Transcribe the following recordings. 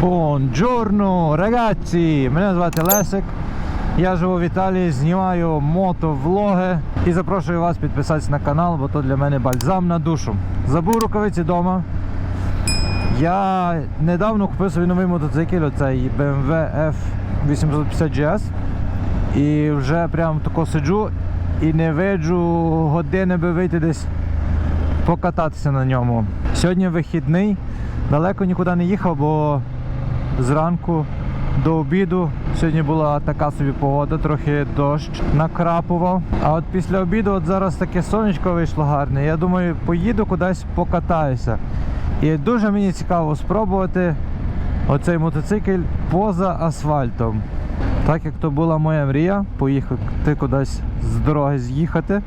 Бонджорно, ragazzi! Мене звати Лесик. Я живу в Італії, знімаю мотовлоги і запрошую вас підписатися на канал, бо то для мене бальзам на душу. Забув рукавиці вдома. Я недавно купив собі новий мотоцикл, оцей BMW F850GS. І вже прям тако сиджу і не виджу години би вийти десь покататися на ньому. Сьогодні вихідний, далеко нікуди не їхав, бо зранку до обіду. Сьогодні була така собі погода, трохи дощ накрапував. А от після обіду, от зараз таке сонечко вийшло гарне. Я думаю, поїду кудись покатаюся. І дуже мені цікаво спробувати оцей мотоцикл поза асфальтом. Так як то була моя мрія, поїхати кудись з дороги з'їхати.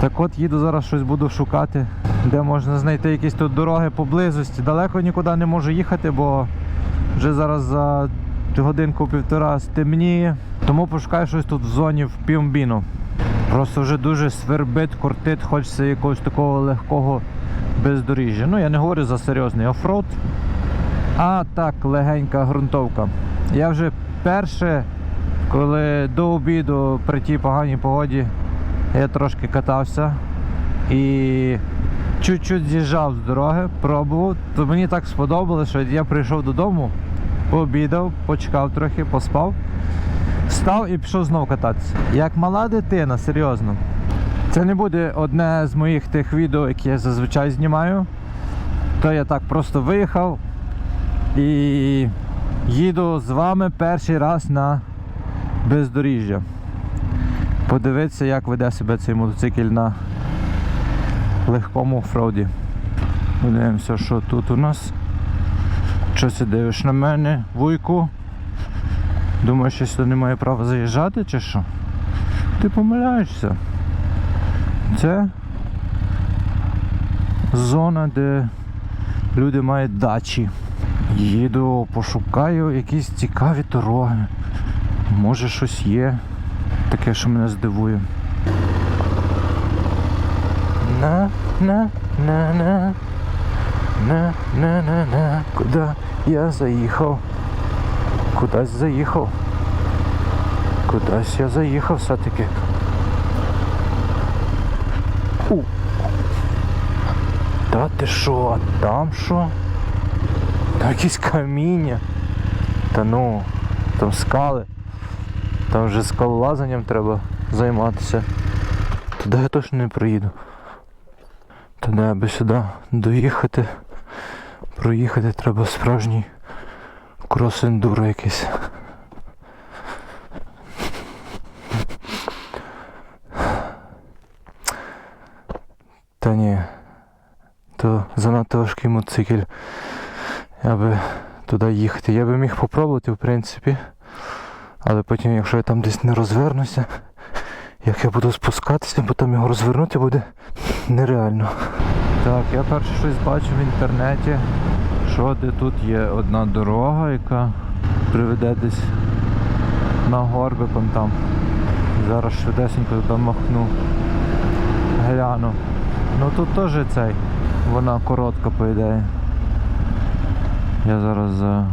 Так от їду зараз щось буду шукати, де можна знайти якісь тут дороги поблизості. Далеко нікуди не можу їхати, бо вже зараз за годинку-півтора стемніє. Тому пошукаю щось тут в зоні в Пімбіну. Просто вже дуже свербить, кортить, хочеться якогось такого легкого бездоріжжя. Ну я не говорю за серйозний оффроуд, а так легенька ґрунтовка. Я вже перше, коли до обіду при тій поганій погоді я трошки катався і чуть-чуть з'їжджав з дороги, пробував, то мені так сподобалось, що я прийшов додому, пообідав, почекав трохи, поспав, встав і пішов знов кататися. Як мала дитина, серйозно. Це не буде одне з моїх тих відео, які я зазвичай знімаю. То я так просто виїхав і їду з вами перший раз на бездоріжжя. Подивитися, як веде себе цей мотоцикл на легкому офроуді. Подивимося, що тут у нас. Що ти дивиш на мене, вуйку? Думаєш, що сюди немає права заїжджати чи що? Ти помиляєшся. Це зона, де люди мають дачі. Їду, пошукаю якісь цікаві дороги. Може щось є таке, що мене здивує. На, на, на, на. На, на, на, на. Куди я заїхав? Кудись заїхав. Кудись я заїхав все-таки. Та ти що, а там що? Там якісь каміння. Та ну, там скали. Там вже скалолазанням треба займатися. Туди я точно не приїду. Туди аби сюди доїхати, проїхати треба справжній крос-ендуро якийсь. Та ні, то занадто важкий мотоцикл, аби туди їхати. Я би міг попробувати, в принципі. Але потім, якщо я там десь не розвернуся, як я буду спускатися, бо там його розвернути буде нереально. Так, я перше щось бачу в інтернеті, що де тут є одна дорога, яка приведе десь на горбиком там. Зараз швидесенько туди махну. Гляну. Ну тут теж цей. Вона коротка по ідеї. Я зараз за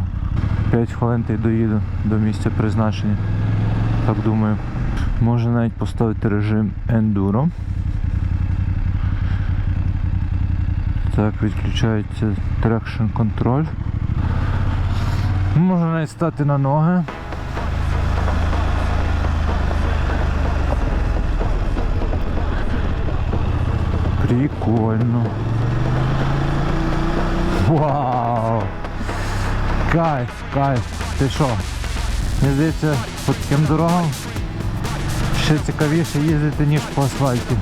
5 хвилин та доїду до місця призначення. Так думаю. Можна навіть поставити режим Enduro. Так, відключається Traction Control. Можна навіть стати на ноги. Прикольно. Вау! Кайф, кайф. Ти що? Мені здається, по таким дорогам ще цікавіше їздити, ніж по асфальті.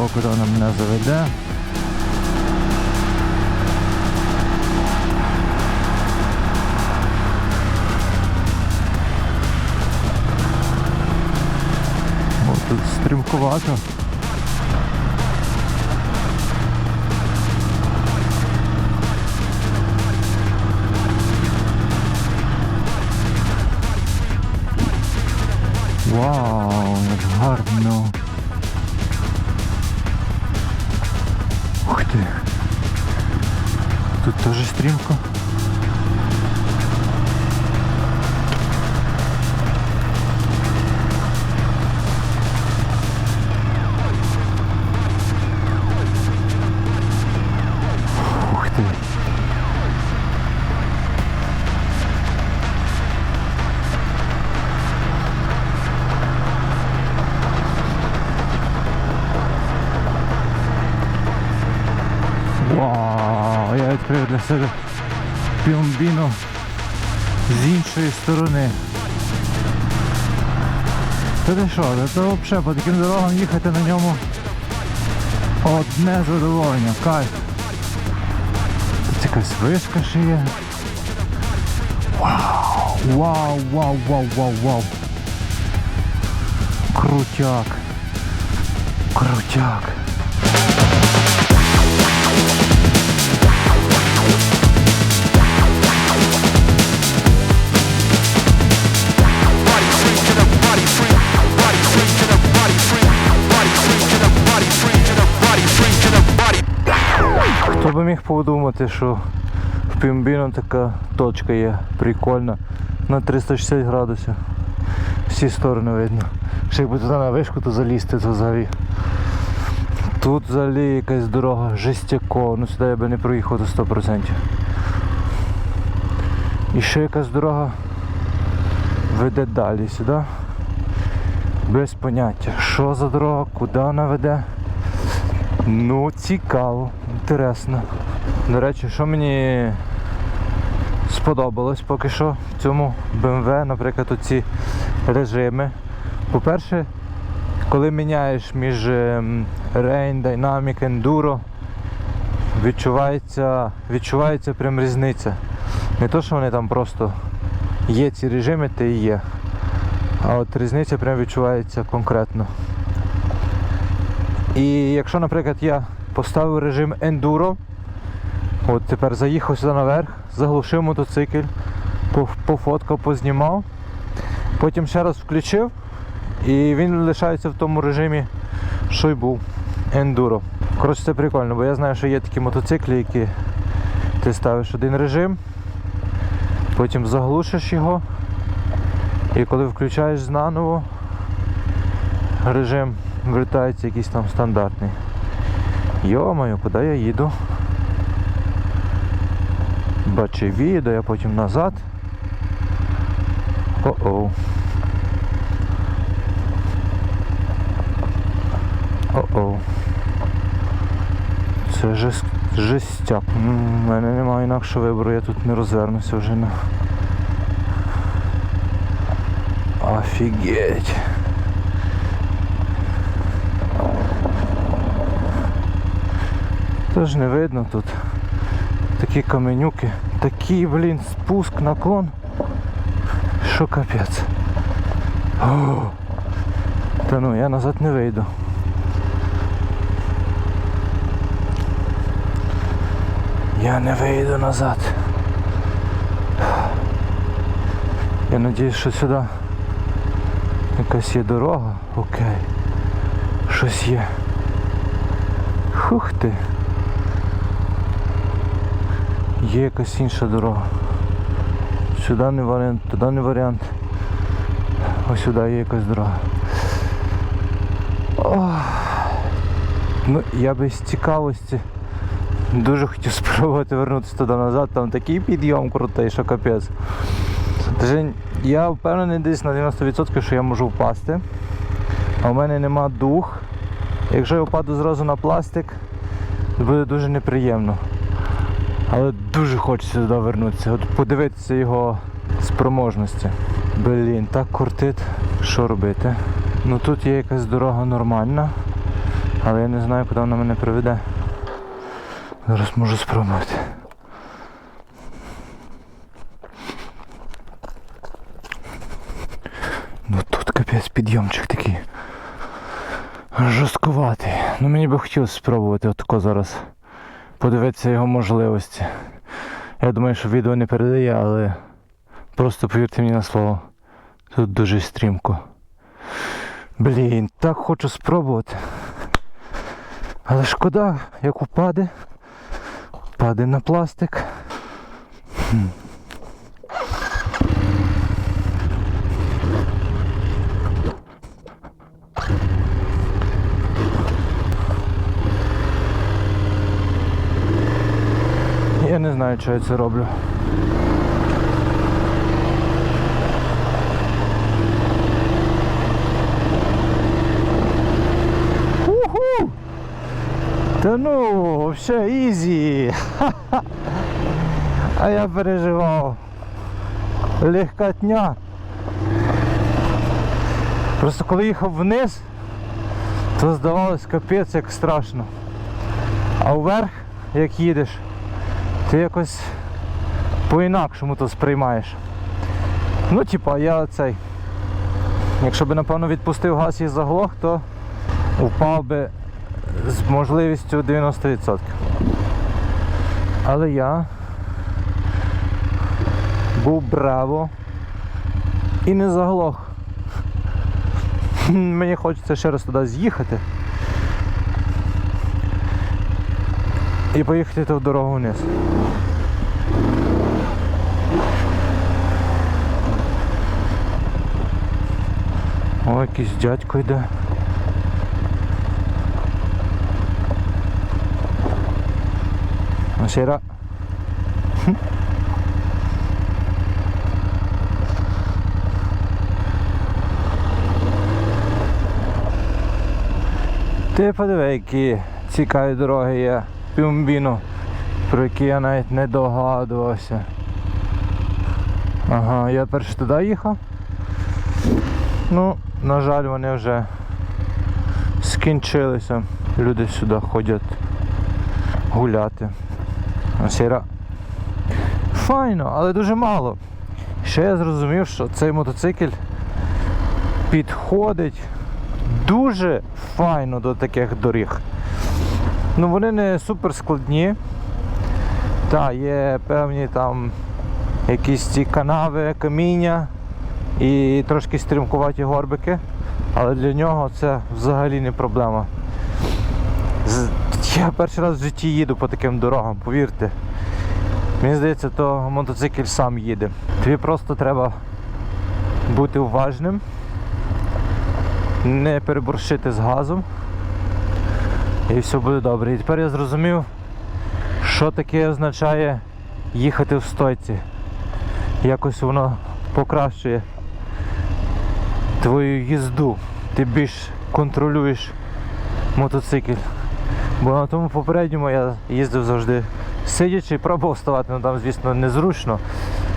Цікаво, куди вона мене заведе. О, тут стрімковато. Вау, як гарно. Ти. Тут теж стрімко. Відкрив для себе піомбіно з іншої сторони. Та ти що, то взагалі по таким дорогам їхати на ньому одне задоволення, кайф. Тут якась вишка ще є. Вау, вау, вау, вау, вау, вау. Крутяк. Крутяк. Міг подумати, що в Пімбіно така точка є прикольна на 360 градусів. Всі сторони видно. Ще якби туди на вишку то залізти, то взагалі. Тут взагалі якась дорога жестяко, ну сюди я би не проїхав до 100%. І ще якась дорога веде далі сюди. Без поняття, що за дорога, куди вона веде. Ну, цікаво, інтересно. До речі, що мені сподобалось поки що в цьому BMW, наприклад, оці режими. По-перше, коли міняєш між ем, Rain, Dynamic, Enduro, відчувається, відчувається прям різниця. Не то, що вони там просто є ці режими, та і є. А от різниця прям відчувається конкретно. І якщо, наприклад, я поставив режим ендуро, от тепер заїхав сюди наверх, заглушив мотоцикл, пофоткав, познімав, потім ще раз включив і він лишається в тому режимі, що й був ендуро. Коротше, це прикольно, бо я знаю, що є такі мотоциклі, які ти ставиш один режим, потім заглушиш його, і коли включаєш знаново, режим вертається якийсь там стандартний. Йо-моє, куди я їду? Бачив відео, я потім назад. О-оу. О-оу. Це жест... жестяк. У мене немає інакшого вибору, я тут не розвернуся вже на. Офігеть. Тож не видно тут. Такі каменюки. Такий, блін, спуск, наклон. Що капець. Та ну, я назад не вийду. Я не вийду назад. Я надіюсь, що сюди якась є дорога. Окей. Щось є. Хух ти. Є якась інша дорога. Сюди не варіант, туди не варіант. Ось сюди є якась дорога. Ох. Ну, я би з цікавості дуже хотів спробувати вернутися туди назад, там такий підйом крутий, що капець. Я впевнений десь на 90%, що я можу впасти. А в мене нема дух. Якщо я впаду зразу на пластик, буде дуже неприємно. Але дуже хочеться туди вернутися, от подивитися його спроможності. Блін, так кортить, що робити. Ну тут є якась дорога нормальна, але я не знаю, куди вона мене приведе. Зараз можу спробувати. Ну тут капець підйомчик такий. Жорсткуватий. Ну мені би хотілося спробувати отако зараз подивитися його можливості. Я думаю, що відео не передає, але просто повірте мені на слово. Тут дуже стрімко. Блін, так хочу спробувати. Але шкода, як упаде. Паде на пластик. Знаю, що я це роблю. Уху! Та ну, вообще ізі. А я переживав. Легкотня. Просто коли їхав вниз, то здавалось капець як страшно. А вверх, як їдеш, ти якось по-інакшому то сприймаєш. Ну, типа, я цей. Якщо б, напевно, відпустив газ і заглох, то впав би з можливістю 90%. Але я був браво і не заглох. Мені хочеться ще раз туди з'їхати і поїхати ту дорогу вниз. О, якийсь дядько йде. Buonasera. Ти подиви, які цікаві дороги є Пюмбіну, про які я навіть не догадувався. Ага, я перш туди їхав. Ну, на жаль, вони вже скінчилися. Люди сюди ходять гуляти. Сіра. Файно, але дуже мало. Ще я зрозумів, що цей мотоцикл підходить дуже файно до таких доріг. Ну вони не супер складні. Так, є певні там якісь ці канави, каміння і трошки стрімкуваті горбики, але для нього це взагалі не проблема. Я перший раз в житті їду по таким дорогам, повірте. Мені здається, то мотоцикл сам їде. Тобі просто треба бути уважним, не переборщити з газом. І все буде добре. І тепер я зрозумів, що таке означає їхати в стойці. Якось воно покращує твою їзду. Ти більш контролюєш мотоцикл. Бо на тому попередньому я їздив завжди сидячи, пробував вставати, ну там, звісно, незручно.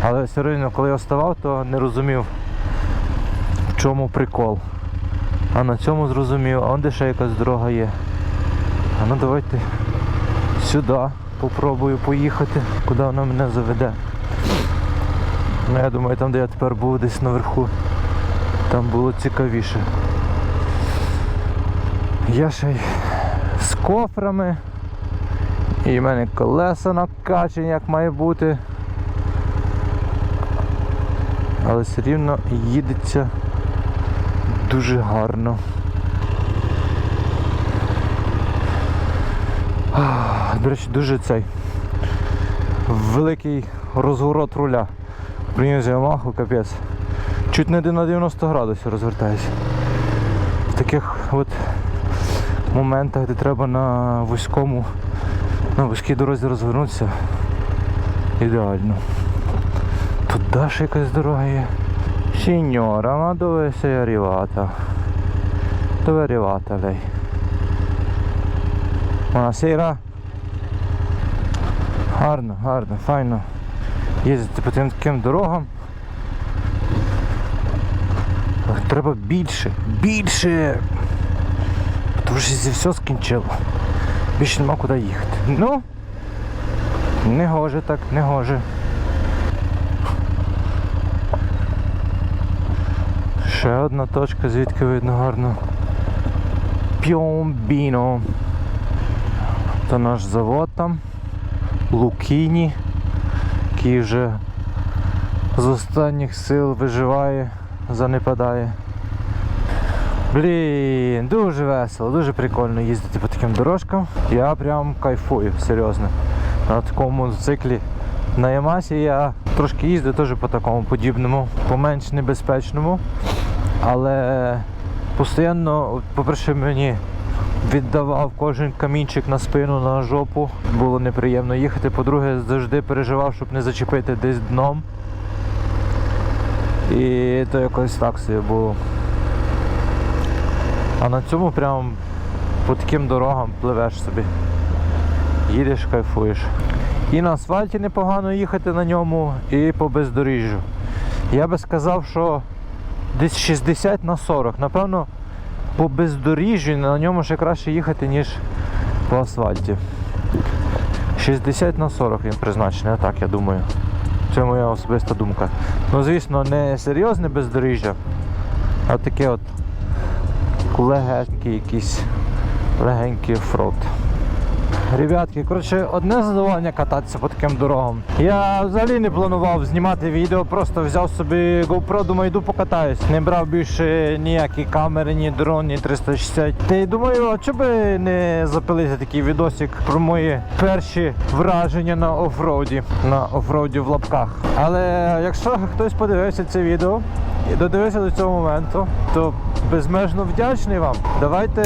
Але все одно, коли я вставав, то не розумів, в чому прикол. А на цьому зрозумів, а он де ще якась дорога є. А ну давайте сюди попробую поїхати, куди вона мене заведе. Ну я думаю, там де я тепер був десь наверху, там було цікавіше. Я ще й з кофрами. І в мене колеса накачані, як має бути. Але все рівно їдеться дуже гарно. До речі, дуже цей великий розворот руля. Приніс Ямаху, капець. Чуть не на 90 градусів розвертаюся. В таких от моментах, де треба на вузькому, на вузькій дорозі розвернутися. Ідеально. Тут далі якась дорога є. Dove sei arrivata? Dove è arrivata lei? Buonasera. Гарно, гарно, файно. Їздити по тим таким дорогам. Треба більше, більше. Тому що зі все скінчило. Більше нема куди їхати. Ну, не гоже так, не гоже. Ще одна точка, звідки видно гарно. Пьомбіно. Це наш завод там. Лукіні, який вже з останніх сил виживає, занепадає. Блін, дуже весело, дуже прикольно їздити по таким дорожкам. Я прям кайфую, серйозно. На такому мотоциклі на Ямасі я трошки їздив теж по такому подібному, поменш небезпечному. Але постійно, по-перше, мені віддавав кожен камінчик на спину, на жопу. Було неприємно їхати. По-друге, завжди переживав, щоб не зачепити десь дном. І то якось так собі було. А на цьому прям по таким дорогам пливеш собі. Їдеш, кайфуєш. І на асфальті непогано їхати на ньому, і по бездоріжжю. Я би сказав, що десь 60 на 40. Напевно, по бездоріжжю на ньому ще краще їхати, ніж по асфальті. 60 на 40 він призначений, так я думаю. Це моя особиста думка. Ну, звісно, не серйозне бездоріжжя, а таке от легенький якийсь легенький оффроуд. Ребятки, коротше, одне задоволення кататися по таким дорогам. Я взагалі не планував знімати відео, просто взяв собі GoPro, думаю, йду покатаюсь. Не брав більше ніякі камери, ні дрон, ні 360. Та й думаю, а чого би не запилити такий відосик про мої перші враження на офроуді, на офроуді в лапках. Але якщо хтось подивився це відео і додивився до цього моменту, то безмежно вдячний вам. Давайте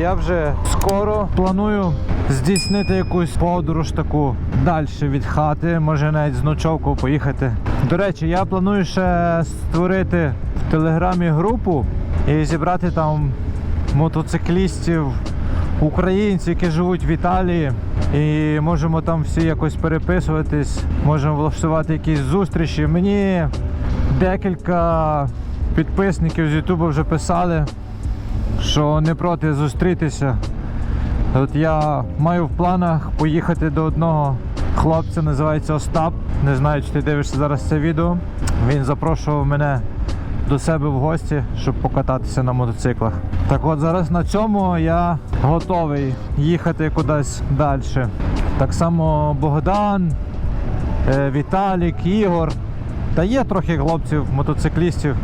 я вже скоро планую здійснити якусь подорож таку далі від хати, може навіть з ночовкою поїхати. До речі, я планую ще створити в телеграмі групу і зібрати там мотоциклістів. Українців, які живуть в Італії, і можемо там всі якось переписуватись, можемо влаштувати якісь зустрічі. Мені декілька підписників з Ютубу вже писали, що не проти зустрітися. От я маю в планах поїхати до одного хлопця, називається Остап. Не знаю, чи ти дивишся зараз це відео. Він запрошував мене до себе в гості, щоб покататися на мотоциклах. Так от зараз на цьому я готовий їхати кудись далі. Так само Богдан, е, Віталік, Ігор. Та є трохи хлопців, мотоциклістів,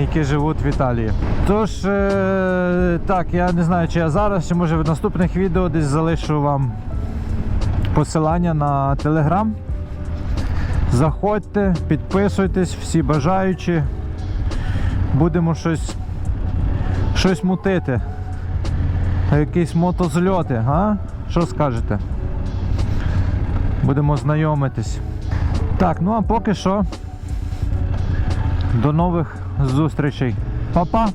які живуть в Італії. Тож, е, так, я не знаю, чи я зараз, чи може в наступних відео десь залишу вам посилання на телеграм. Заходьте, підписуйтесь, всі бажаючі. Будемо щось, щось мутити. Якісь мотозльоти, а? Що скажете? Будемо знайомитись. Так, ну а поки що. До нових зустрічей. Па-па!